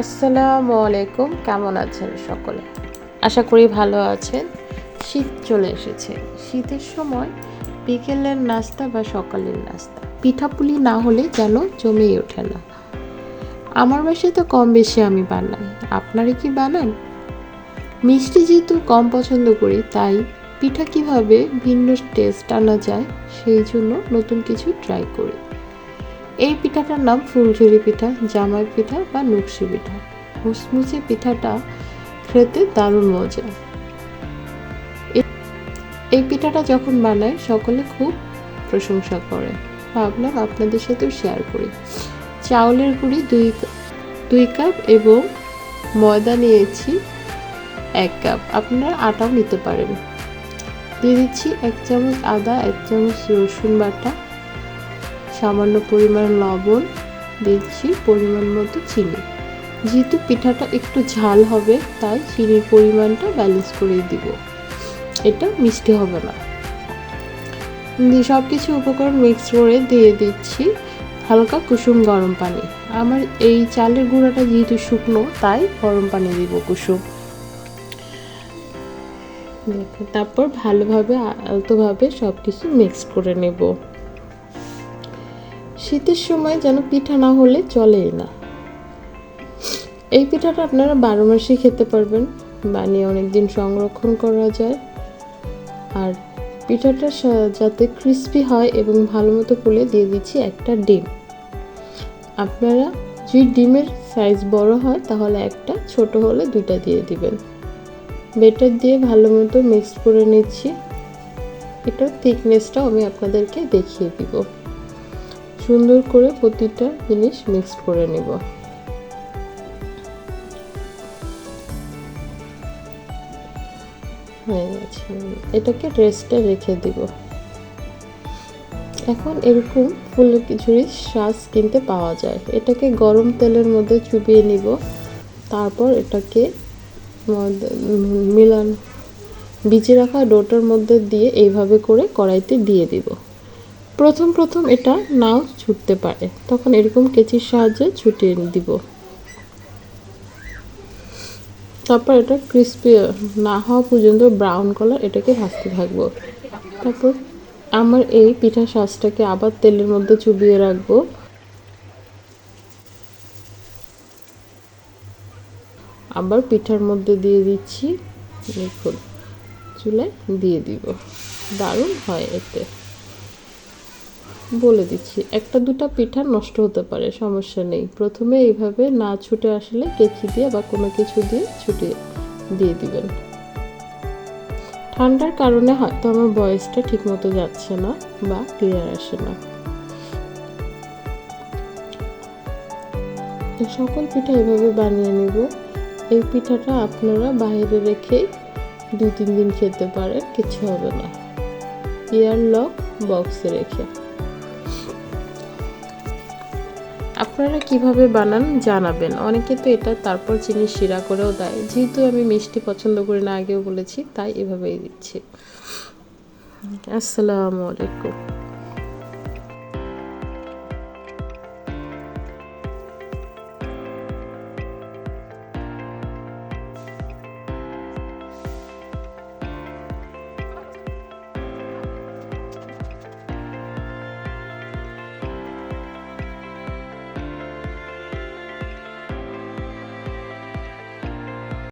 আসসালামু আলাইকুম, কেমন আছেন সকলে? আশা করি ভালো আছেন। শীত চলে এসেছে। শীতের সময় বিকেলের নাস্তা বা সকালের নাস্তা। পিঠাপুলি না হলে যেন জমেই ওঠে না। আমার বাসায় তো কম বেশি আমি বানাই। আপনারা কি বানান? মিষ্টি যেহেতু কম পছন্দ করি, তাই পিঠা কীভাবে ভিন্ন টেস্ট আনা যায়, সেই জন্য নতুন কিছু ট্রাই করি। এই পিঠাটার নাম ফুলঝুরি পিঠা, জামাই পিঠা বা নকশি পিঠা। মুসমুচে পিঠাটা খেতে দারুণ মজা। এই পিঠাটা যখন বানায়, সকলে খুব প্রশংসা করে। ভাবলাম আপনাদের সাথেও শেয়ার করি। চাউলের গুঁড়ি দুই দুই কাপ এবং ময়দা নিয়েছি এক কাপ। আপনারা আটাও নিতে পারেন। দিয়ে দিচ্ছি এক চামচ আদা, এক চামচ রসুন বাটা সামান্য পরিমাণ লবণ দিচ্ছি, পরিমাণ মতো চিনি। যেহেতু পিঠাটা একটু ঝাল হবে, তাই চিনির পরিমাণটা ব্যালেন্স করে দিব। এটা মিষ্টি হবে না। দিয়ে সব কিছু উপকরণ মিক্স করে দিয়ে দিচ্ছি হালকা কুসুম গরম পানি। আমার এই চালের গুঁড়াটা যেহেতু শুকনো, তাই গরম পানি দিব কুসুম। তারপর ভালোভাবে আলতোভাবে সব কিছু মিক্স করে নেব। শীতের সময় যেন পিঠা না হলে চলেই না। এই পিঠাটা আপনারা বারো মাসেই খেতে পারবেন, বানিয়ে অনেক দিন সংরক্ষণ করা যায়। আর পিঠাটা যাতে ক্রিস্পি হয় এবং ভালো মতো ফুলে দিয়ে দিচ্ছি একটা ডিম। আপনারা যদি ডিমের সাইজ বড় হয়, তাহলে একটা, ছোট হলে দুইটা দিয়ে দিবেন। বেটার দিয়ে ভালো মতো মিক্স করে নিচ্ছি। এটার থিকনেসটাও আমি আপনাদেরকে দেখিয়ে দিব। সুন্দর করে প্রতিটা জিনিস মিক্স করে নেব। হয়ে গেছে। এটাকে রেস্টে রেখে দিব। এখন এরকম ফুলের খিচুড়ির শ্বাস কিনতে পাওয়া যায়। এটাকে গরম তেলের মধ্যে চুবিয়ে নিব। তারপর এটাকে মিলান ভিজে রাখা ডোটার মধ্যে দিয়ে এইভাবে করে কড়াইতে দিয়ে দিব। প্রথম প্রথম এটা নাও ছুটতে পারে। তখন এরকম কেচির সাহায্যে ছুটিয়ে দিব। তারপর এটা ক্রিস্পি না হওয়া পর্যন্ত ব্রাউন কালার এটাকে ভাজতে থাকব। তারপর আমার এই পিঠা শ্বাসটাকে আবার তেলের মধ্যে চুবিয়ে রাখব। আবার পিঠার মধ্যে দিয়ে দিচ্ছি, দেখুন, চুলায় দিয়ে দিব। দারুণ হয় এতে। বলে দিচ্ছি, একটা দুটা পিঠা নষ্ট হতে পারে, সমস্যা নেই। প্রথমে এইভাবে না ছুটে আসলে কেচি দিয়ে বা কোনো কিছু দিয়ে ছুটিয়ে দিয়ে দিবেন। ঠান্ডার কারণে হয়তো আমার বয়সটা ঠিকমতো যাচ্ছে না বা ক্লিয়ার আসে না। সকল পিঠা এভাবে বানিয়ে নিব। এই পিঠাটা আপনারা বাইরে রেখে দুই তিন দিন খেতে পারেন কিছু হবে না। এয়ার লক বক্সে রেখে। আপনারা কীভাবে বানান জানাবেন। অনেকে তো এটা তারপর চিনি শিরা করেও দেয়। যেহেতু আমি মিষ্টি পছন্দ করি না, আগেও বলেছি, তাই এভাবেই দিচ্ছি। আসসালামু আলাইকুম।